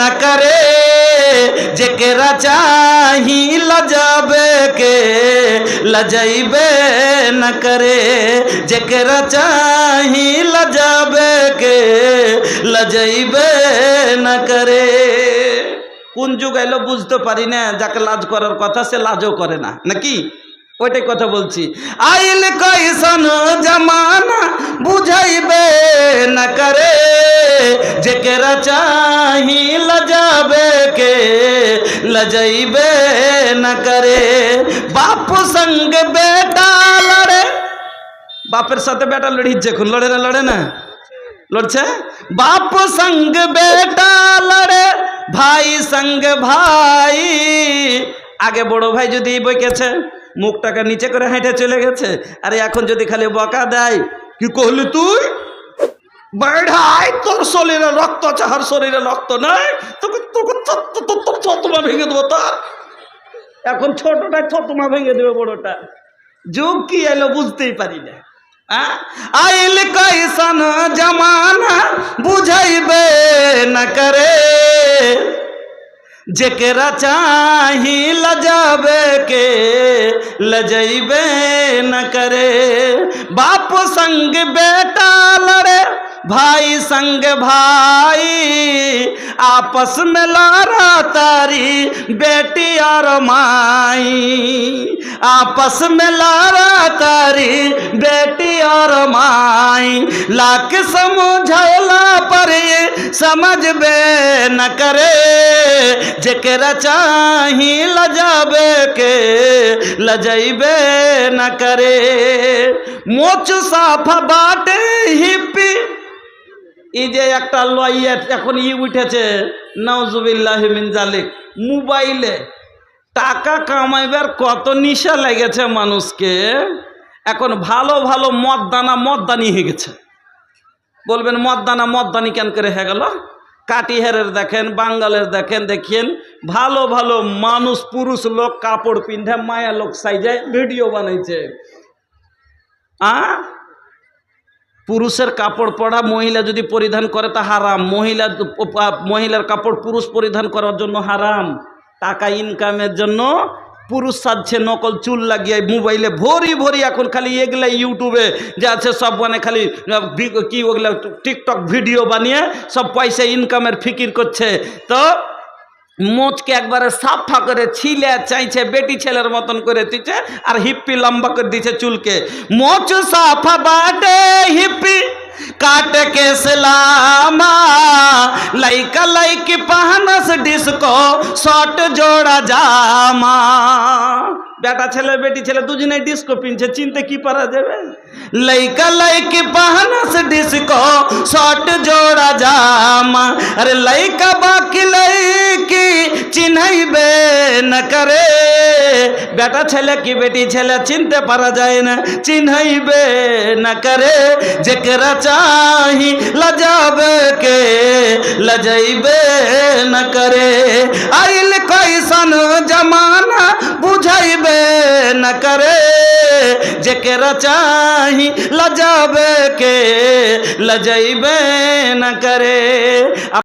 না করে, যে কে চাহি লজাবে কে, লজাইবে না করে, যে কে চাহি লজাবে কে, লজাইবে না করে। কোন যুগ এলো বুঝতে পারি না, যাকে লাজ করার কথা সে লাজও করে না, নাকি? ওইটাই কথা বলছি। আইল কইসন জামানা, বুঝাইবে না করে যেকেরা চাহি লজাবে কে লজাইবে না করে বাপ সঙ্গ বেটা লড়ে বাপের সাথে বেটা লড়িচ্ছে এখন লড়ে না লড়ে না লড়ছে বাপ সঙ্গ বেটা লড়ে ভাই সঙ্গ ভাই আগে বড় ভাই যদি বইকেছে মুখটাকে নিচে করে হেঁটে চলে গেছে আরে এখন যদি খালি বকা দেয় কি কহলি তুই বেড়াই তোর শরীরে রক্ত চাহার শরীরে রক্ত নাই, তোকে তোকে তোর থতমা ভেঙে দেবো তার। এখন ছোটটা থতমা ভেঙে দেবে বড়টা। যুগ কি এলো বুঝতেই পারি না। হ্যাঁ? আইল কইসন জমানা বুঝাইবে না করে। যেকেরা চাহি লজাবে কে, লজাইবে না করে। বাপ সঙ্গ বেটা লড়ে भाई संग भाई, आपस में लारा तारी, बेटी और माई। आपस में लारा तारी, बेटी और माई। लाख समझला पर समझ बे न करे, जेकरा चाही लजाबे के लजैबे न करे। मोच साफा बाटे, हिप्पी এই যে একটা লইয়া এখন ই উঠেছে মিন জালিক মোবাইলে টাকা কামাইবার কত নিশা লেগেছে মানুষকে, এখন ভালো ভালো মদদানা মদদানি হয়ে গেছে। বলবেন মদদানা মদদানি কেন করে হয়ে গেল? কাটিহারের দেখেন, বাঙ্গালের দেখেন দেখেন, ভালো ভালো মানুষ, পুরুষ লোক কাপড় পিন্ধে, মায়া লোক সাইজে ভিডিও বানাইছে। আ? পুরুষের কাপড় পরা মহিলা যদি পরিধান করে তা হারাম। মহিলা মহিলার কাপড় পুরুষ পরিধান করার জন্য হারাম। টাকা ইনকামের জন্য পুরুষ সাজছে নকল চুল লাগিয়ে মোবাইলে ভরি ভরি এখন খালি এগুলা ইউটিউবে যে আছে সব মানে খালি কি ওগুলা টিকটক ভিডিও বানিয়ে সব পয়সা ইনকামের ফিকির করছে। তো মোচকে একবারে সাফা করে ছিলে চাইছে বেটি ছেলের মতন করে দিচ্ছে আর হিপ্পি লম্বা করে দিচ্ছে চুলকে মোচ সাফা বাটে হিপ্পি काट के सलामा लाइका लाइकी पहनस डिस्को शॉर्ट जोड़ा जामा বেটা ছেলে বেটি ছেলে দুজনে ডিস্কো পিনছে চিনতে কি পারা যাবে লাইকা লাইকি পাহানাস ডিস্কো শর্ট জোড়া জামা আরে লাইকা বাকি লাইকি चाहबे न करे बेटा ऐले की बेटी ऐले चिंते परा जाए ना चिन्हबे न करे जरा चाह लजाब के लजैबे न करे आइल कैसन जमाना बुझे न करे जरा चाह लजाब के लजैबे न करे